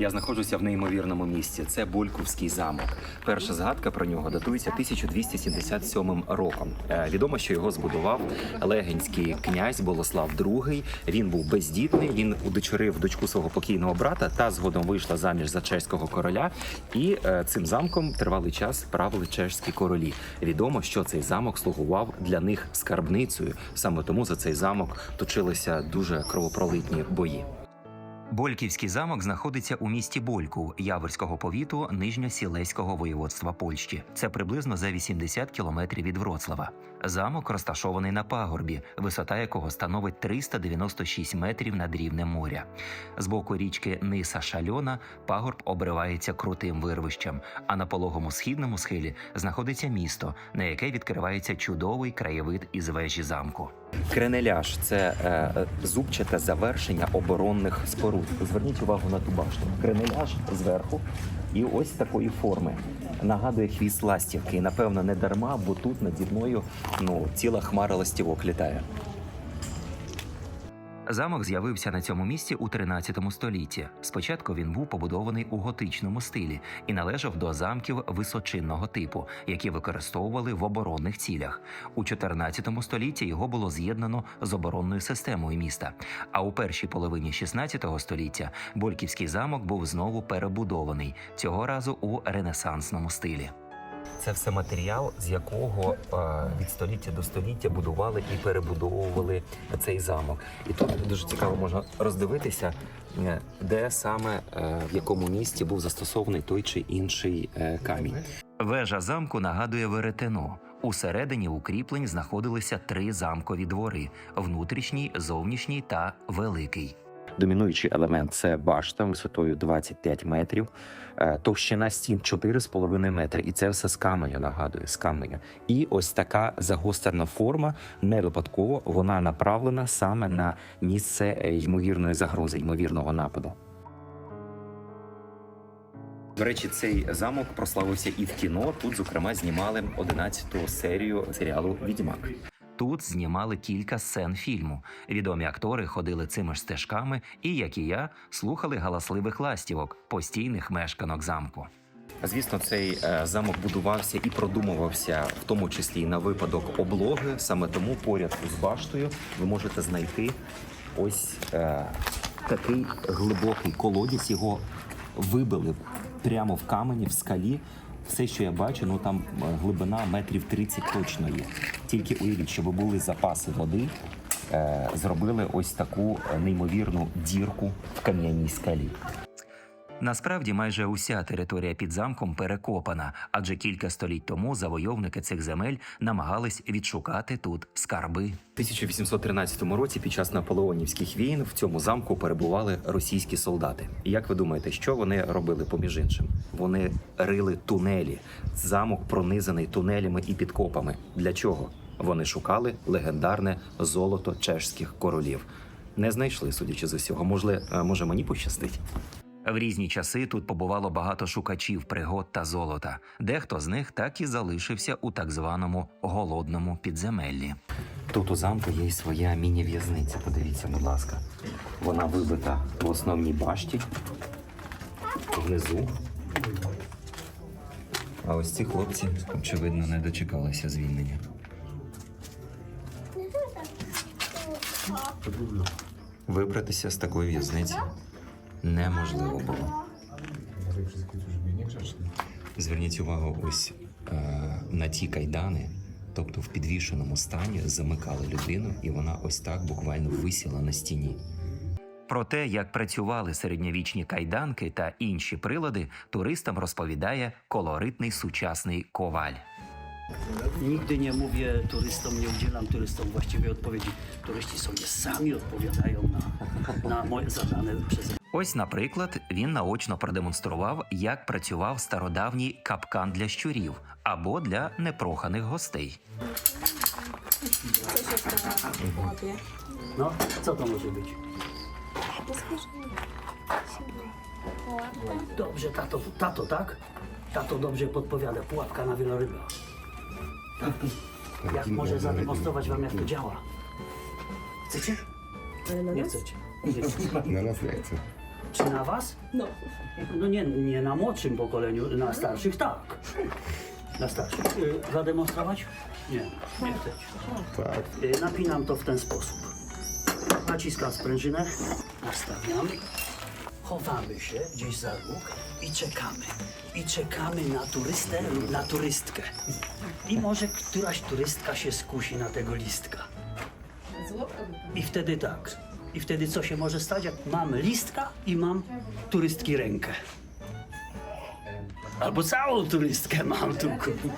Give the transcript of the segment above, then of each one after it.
Я знаходжуся в неймовірному місці. Це Больківський замок. Перша згадка про нього датується 1277 роком. Е, Відомо, що його збудував легенський князь Болослав II. Він був бездітний. Він удочерив дочку свого покійного брата та згодом вийшла заміж за чеського короля. І е, цим замком тривалий час правили чеські королі. Відомо, що цей замок слугував для них скарбницею. Саме тому за цей замок точилися дуже кровопролитні бої. Больківський замок знаходиться у місті Больку Яворського повіту Нижньосілеського воєводства Польщі. Це приблизно за 80 кілометрів від Вроцлава. Замок розташований на пагорбі, висота якого становить 396 метрів над рівнем моря. З боку річки Ниса Шальона пагорб обривається крутим вирвищем, а на пологому східному схилі знаходиться місто, на яке відкривається чудовий краєвид із вежі замку. Кренеляж це е, зубчате завершення оборонних споруд. Зверніть увагу на ту башту. Кренеляж зверху і ось такої форми. Нагадує хвіст ластівки. І напевно не дарма, бо тут наді мною ну ціла хмара ластівок літає. Замок з'явився на цьому місці у 13 столітті. Спочатку він був побудований у готичному стилі і належав до замків височинного типу, які використовували в оборонних цілях. У 14 столітті його було з'єднано з оборонною системою міста. А у першій половині 16 століття Больківський замок був знову перебудований цього разу у ренесансному стилі. Це все матеріал, з якого е, від століття до століття будували і перебудовували цей замок. І тут дуже цікаво можна роздивитися, е, де саме е, в якому місті був застосований той чи інший камінь. Вежа замку нагадує веретено. Усередині укріплень знаходилися три замкові двори: внутрішній, зовнішній та великий. Домінуючий елемент це башта висотою 25 метрів, е, товщина стін 4,5 метри. І це все з каменя, нагадую, з каменя. І ось така загострена форма не випадково вона направлена саме на місце е, ймовірної загрози, ймовірного нападу. До речі, цей замок прославився і в кіно. Тут, зокрема, знімали 11-ту серію серіалу Відьмак. Тут знімали кілька сцен фільму. Відомі актори ходили цими ж стежками і, як і я, слухали галасливих ластівок, постійних мешканок замку. Звісно, цей е, замок будувався і продумувався, в тому числі і на випадок облоги. Саме тому поряд з баштою ви можете знайти ось е, такий глибокий колодязь. Його вибили прямо в камені, в скалі. Все, що я бачу, ну там е, глибина метрів 30 точно є. Тільки уявіть, щоб були запаси води, е, зробили ось таку неймовірну дірку в кам'яній скалі. Насправді, майже уся територія під замком перекопана, адже кілька століть тому завойовники цих земель намагались відшукати тут скарби. У 1813 році під час наполеонівських війн в цьому замку перебували російські солдати. Як ви думаєте, що вони робили поміж іншим? Вони рили тунелі. Замок пронизаний тунелями і підкопами. Для чого? Вони шукали легендарне золото чешських королів. Не знайшли, судячи з усього. Може, може мені пощастить. В різні часи тут побувало багато шукачів пригод та золота. Дехто з них так і залишився у так званому голодному підземеллі. Тут у замку є й своя міні-в'язниця. Подивіться, будь ласка. Вона вибита в основній башті. Внизу. А ось ці хлопці, очевидно, не дочекалися звільнення. Вибратися з такої в'язниці неможливо було. Зверніть увагу ось е, на ті кайдани, тобто в підвішеному стані замикали людину, і вона ось так буквально висіла на стіні. Про те, як працювали середньовічні кайданки та інші прилади, туристам розповідає колоритний сучасний коваль. Nigdy nie mówię turystom, nie udzielam turystom właściwej odpowiedzi. Turyści sobie sami odpowiadają na, na moje zadane przeze Ось, наприклад, він наочно продемонстрував, як працював стародавній капкан для щурів або для непроханих гостей. No, co to może być? Dobrze, tato, tato, tak? Tato dobrze podpowiada. Pułapka na wieloryba. Jak może zademonstrować wam, jak to działa? Chcecie? Nie chcecie. Nie chcecie. Na nas nie chce. Czy na was? No. No nie, nie na młodszym pokoleniu, na starszych tak. Na starszych. Y, Zademonstrować? Nie, nie chcę. Tak. Y, Napinam to w ten sposób. Naciskam sprężynę, nastawiam, chowamy się gdzieś za róg i czekamy. I czekamy na turystę lub na turystkę. I może któraś turystka się skusi na tego listka. I wtedy tak. I wtedy co się może stać, jak mam listka i mam turystki rękę. Albo całą turystkę mam tu.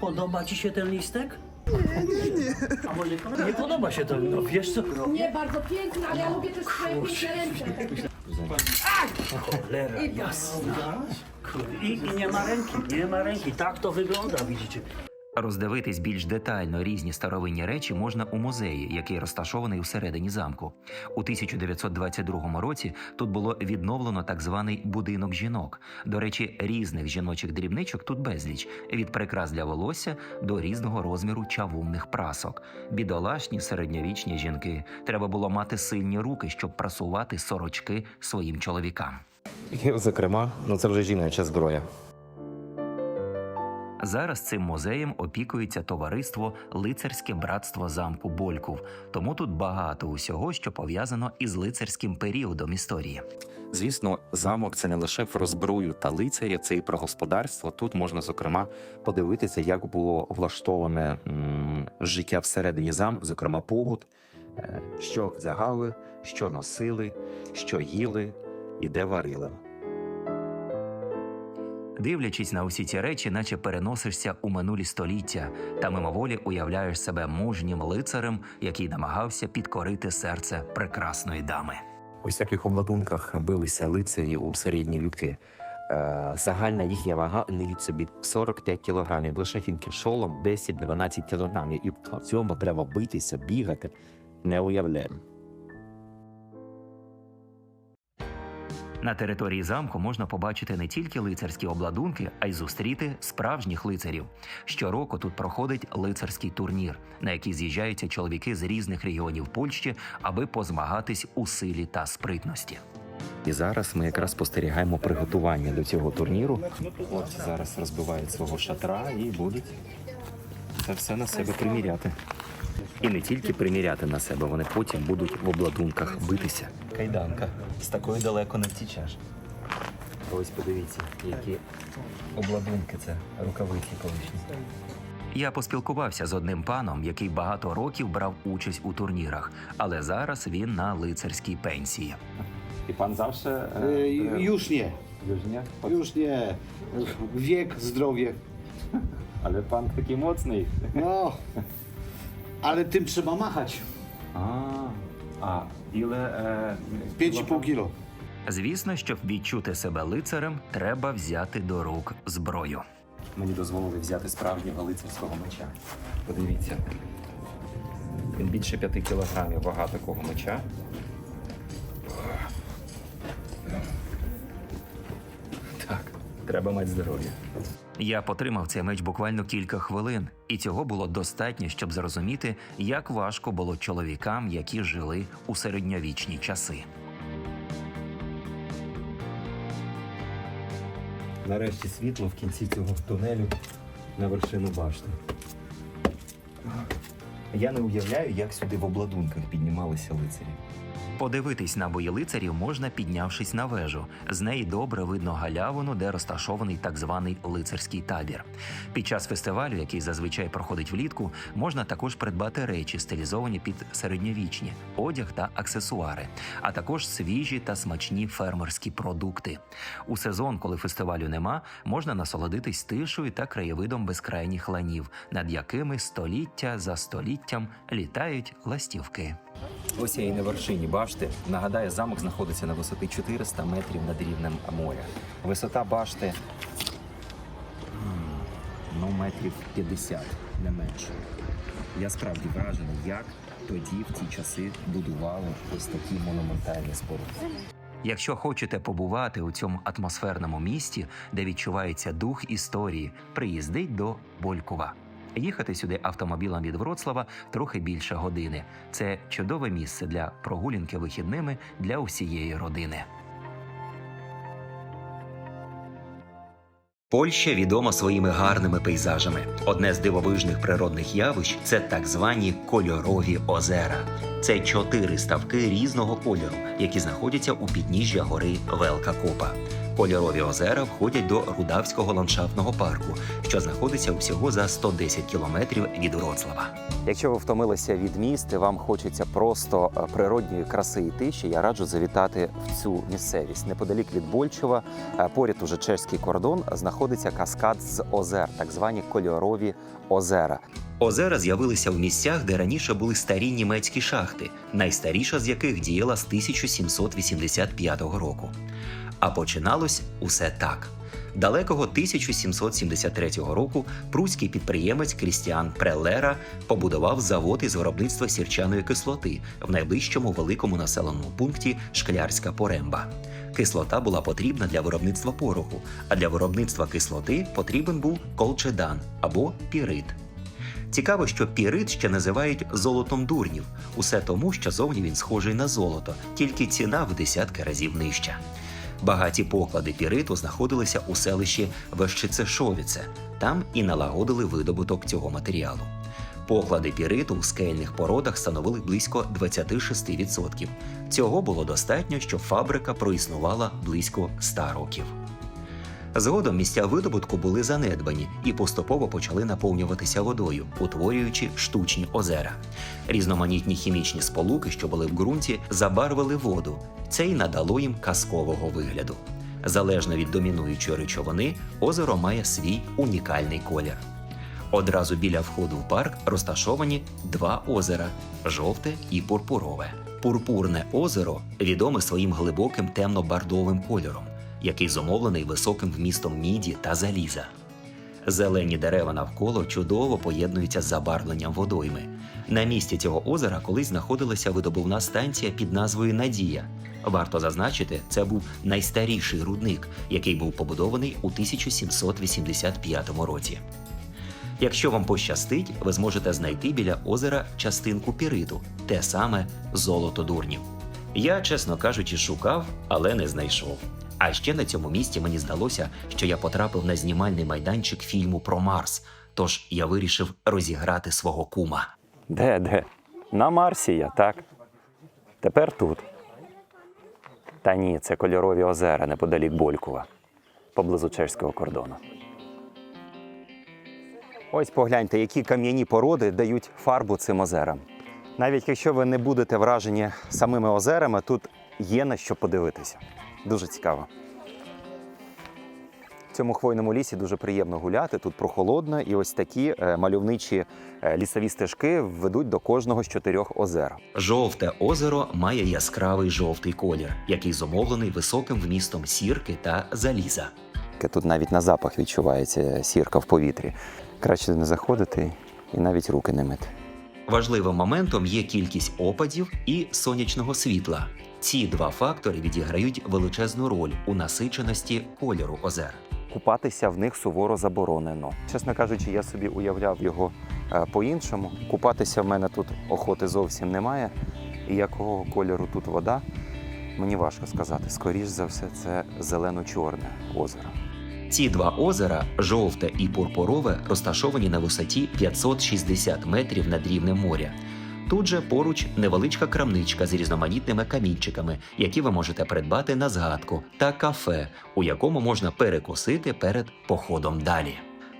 Podoba ci się ten listek? A może nie, nie podoba się to, no wiesz co? Nie, bardzo piękne, ale ja lubię też swoje piękne ręce. Cholera jasna. Kurde, I, I nie ma ręki, nie ma ręki. Tak to wygląda, widzicie. Роздивитись більш детально різні старовинні речі можна у музеї, який розташований усередині замку. У 1922 році тут було відновлено так званий будинок жінок. До речі, різних жіночих дрібничок тут безліч від прикрас для волосся до різного розміру чавунних прасок. Бідолашні середньовічні жінки. Треба було мати сильні руки, щоб прасувати сорочки своїм чоловікам. Зокрема, ну це вже жіноча зброя. Зараз цим музеєм опікується товариство Лицарське братство замку Больков. Тому тут багато усього, що пов'язано із лицарським періодом історії. Звісно, замок це не лише про зброю та лицаря, це і про господарство. Тут можна зокрема подивитися, як було влаштоване життя всередині замку, зокрема побут, е, що вдягали, що носили, що їли і де варили. Дивлячись на усі ці речі, наче переносишся у минулі століття та мимоволі уявляєш себе мужнім лицарем, який намагався підкорити серце прекрасної дами. У всяких обладунках билися лицарі у середні віки. Е, Загальна їхня вага нивіть собі 45 кілограмів. Лише тільки шолом 10-12 кілограмів. І в цьому треба битися, бігати. Не уявляємо. На території замку можна побачити не тільки лицарські обладунки, а й зустріти справжніх лицарів. Щороку тут проходить лицарський турнір, на який з'їжджаються чоловіки з різних регіонів Польщі, аби позмагатись у силі та спритності. І зараз ми якраз спостерігаємо приготування до цього турніру. Хлопці зараз розбивають свого шатра і будуть це все на себе приміряти. І не тільки приміряти на себе, вони потім будуть в обладунках битися. Кайданка. З такою далеко не втічеш. Ось подивіться, які обладунки це рукавиці колишні. Я поспілкувався з одним паном, який багато років брав участь у турнірах, але зараз він на лицарській пенсії. І пан завжди E, Już nie, już nie? już nie. Wiek, zdrowie. Але пан такий моцний. No, ale tym trzeba machać. А, а іле е, 5,5 kilo. Звісно, щоб відчути себе лицарем, треба взяти до рук зброю. Мені дозволили взяти справжнього лицарського меча. Подивіться. Він більше п'яти кілограмів вага такого меча. Треба мати здоров'я. Я потримав цей меч буквально кілька хвилин, і цього було достатньо, щоб зрозуміти, як важко було чоловікам, які жили у середньовічні часи. Нарешті світло в кінці цього тунелю на вершину башти. Я не уявляю, як сюди в обладунках піднімалися лицарі. Подивитись на бої лицарів можна, піднявшись на вежу. З неї добре видно галявину, де розташований так званий лицарський табір. Під час фестивалю, який зазвичай проходить влітку, можна також придбати речі, стилізовані під середньовічні, одяг та аксесуари, а також свіжі та смачні фермерські продукти. У сезон, коли фестивалю нема, можна насолодитись тишою та краєвидом безкрайніх ланів, над якими століття за століттям літають ластівки. Ось я і на вершині башти. Нагадаю, замок знаходиться на висоті 400 метрів над рівнем моря. Висота башти ну, метрів 50, не менше. Я справді вражений, як тоді в ті часи будували ось такі монументальні споруди. Якщо хочете побувати у цьому атмосферному місті, де відчувається дух історії, приїздить до Болькова. Їхати сюди автомобілем від Вроцлава трохи більше години. Це чудове місце для прогулянки вихідними для усієї родини. Польща відома своїми гарними пейзажами. Одне з дивовижних природних явищ це так звані кольорові озера. Це чотири ставки різного кольору, які знаходяться у підніжжя гори Велка Копа. Кольорові озера входять до Рудавського ландшафтного парку, що знаходиться усього за 110 кілометрів від Вроцлава. Якщо ви втомилися від міст і вам хочеться просто е, природньої краси і тиші, я раджу завітати в цю місцевість. Неподалік від Больчева, е, поряд уже чеський кордон, знаходиться каскад з озер, так звані кольорові озера. Озера з'явилися в місцях, де раніше були старі німецькі шахти, найстаріша з яких діяла з 1785 року. А починалось усе так. Далекого 1773 року пруський підприємець Крістіан Преллера побудував завод із виробництва сірчаної кислоти в найближчому великому населеному пункті Шклярська Поремба. Кислота була потрібна для виробництва пороху, а для виробництва кислоти потрібен був колчедан або пірит. Цікаво, що пірит ще називають золотом дурнів. Усе тому, що зовні він схожий на золото, тільки ціна в десятки разів нижча. Багаті поклади піриту знаходилися у селищі Вещицешовіце. Там і налагодили видобуток цього матеріалу. Поклади піриту у скельних породах становили близько 26%. Цього було достатньо, щоб фабрика проіснувала близько 100 років. Згодом місця видобутку були занедбані і поступово почали наповнюватися водою, утворюючи штучні озера. Різноманітні хімічні сполуки, що були в ґрунті, забарвили воду. Це й надало їм казкового вигляду. Залежно від домінуючої речовини, озеро має свій унікальний колір. Одразу біля входу в парк розташовані два озера жовте і пурпурове. Пурпурне озеро відоме своїм глибоким темно-бардовим кольором, який зумовлений високим вмістом міді та заліза. Зелені дерева навколо чудово поєднуються з забарвленням водойми. На місці цього озера колись знаходилася видобувна станція під назвою Надія. Варто зазначити, це був найстаріший рудник, який був побудований у 1785 році. Якщо вам пощастить, ви зможете знайти біля озера частинку піриту, те саме золото дурнів. Я, чесно кажучи, шукав, але не знайшов. А ще на цьому місці мені здалося, що я потрапив на знімальний майданчик фільму про Марс. Тож я вирішив розіграти свого кума. Де, де? На Марсі я, так? Тепер тут. Та ні, це кольорові озера неподалік Болькова, поблизу чеського кордону. Ось погляньте, які кам'яні породи дають фарбу цим озерам. Навіть якщо ви не будете вражені самими озерами, тут є на що подивитися. Дуже цікаво. Цьому хвойному лісі дуже приємно гуляти, тут прохолодно, і ось такі е, мальовничі е, лісові стежки ведуть до кожного з чотирьох озер. Жовте озеро має яскравий жовтий колір, який зумовлений високим вмістом сірки та заліза. Тут навіть на запах відчувається сірка в повітрі. Краще не заходити і навіть руки не мити. Важливим моментом є кількість опадів і сонячного світла. Ці два фактори відіграють величезну роль у насиченості кольору озер. Купатися в них суворо заборонено. Чесно кажучи, я собі уявляв його е, по-іншому. Купатися в мене тут охоти зовсім немає. І якого кольору тут вода, мені важко сказати. Скоріш за все, це зелено-чорне озеро. Ці два озера, жовте і пурпурове, розташовані на висоті 560 метрів над рівнем моря. Тут же поруч невеличка крамничка з різноманітними камінчиками, які ви можете придбати на згадку, та кафе, у якому можна перекусити перед походом далі.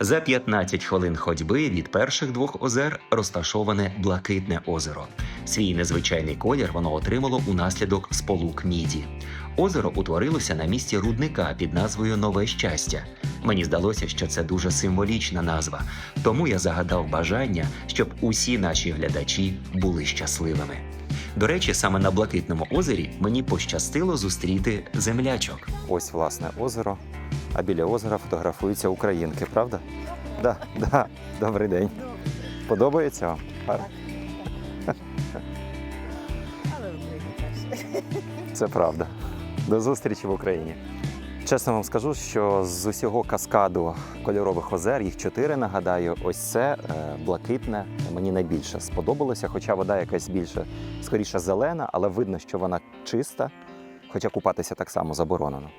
За 15 хвилин ходьби від перших двох озер розташоване блакитне озеро. Свій незвичайний колір воно отримало унаслідок сполук міді. Озеро утворилося на місці рудника під назвою Нове щастя. Мені здалося, що це дуже символічна назва, тому я загадав бажання, щоб усі наші глядачі були щасливими. До речі, саме на Блакитному озері мені пощастило зустріти землячок. Ось власне озеро, а біля озера фотографуються українки, правда? Да, да. Добрий день. Подобається вам? Гарно? Це правда. До зустрічі в Україні. Чесно вам скажу, що з усього каскаду кольорових озер, їх чотири, нагадаю, ось це е, блакитне мені найбільше сподобалося, хоча вода якась більше, скоріше зелена, але видно, що вона чиста, хоча купатися так само заборонено.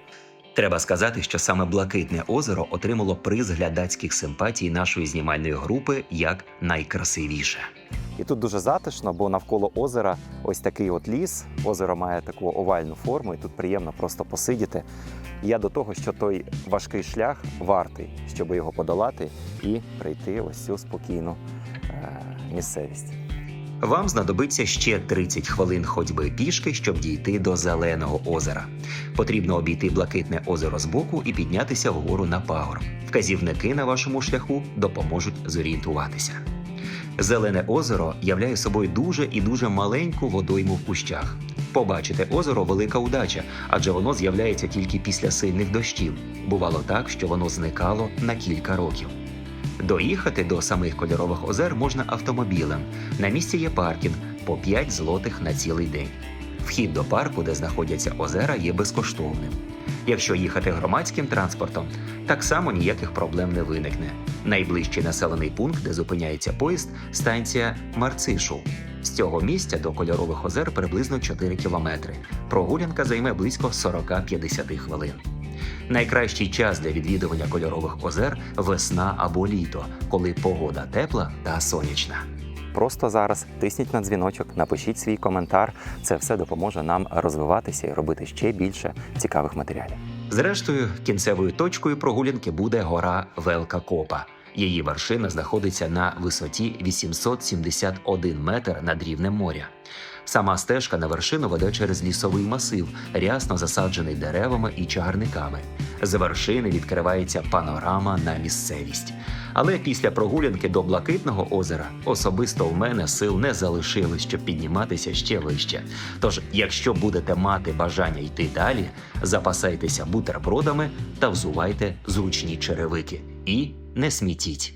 Треба сказати, що саме Блакитне озеро отримало приз глядацьких симпатій нашої знімальної групи як найкрасивіше. І тут дуже затишно, бо навколо озера ось такий от ліс. Озеро має таку овальну форму, і тут приємно просто посидіти. Я до того, що той важкий шлях вартий, щоб його подолати і прийти ось цю спокійну е- місцевість. Вам знадобиться ще 30 хвилин ходьби пішки, щоб дійти до зеленого озера. Потрібно обійти блакитне озеро збоку і піднятися вгору на пагорб. Вказівники на вашому шляху допоможуть зорієнтуватися. Зелене озеро являє собою дуже і дуже маленьку водойму в кущах. Побачити озеро велика удача, адже воно з'являється тільки після сильних дощів. Бувало так, що воно зникало на кілька років. Доїхати до самих кольорових озер можна автомобілем. На місці є паркінг по 5 злотих на цілий день. Вхід до парку, де знаходяться озера, є безкоштовним. Якщо їхати громадським транспортом, так само ніяких проблем не виникне. Найближчий населений пункт, де зупиняється поїзд, станція Марцишу. З цього місця до кольорових озер приблизно 4 кілометри. Прогулянка займе близько 40-50 хвилин. Найкращий час для відвідування кольорових озер весна або літо, коли погода тепла та сонячна. Просто зараз тисніть на дзвіночок, напишіть свій коментар. Це все допоможе нам розвиватися і робити ще більше цікавих матеріалів. Зрештою, кінцевою точкою прогулянки буде гора Велка Копа. Її вершина знаходиться на висоті 871 метр над рівнем моря. Сама стежка на вершину веде через лісовий масив, рясно засаджений деревами і чагарниками. З вершини відкривається панорама на місцевість. Але після прогулянки до Блакитного озера особисто в мене сил не залишилось, щоб підніматися ще вище. Тож, якщо будете мати бажання йти далі, запасайтеся бутербродами та взувайте зручні черевики і не смітіть.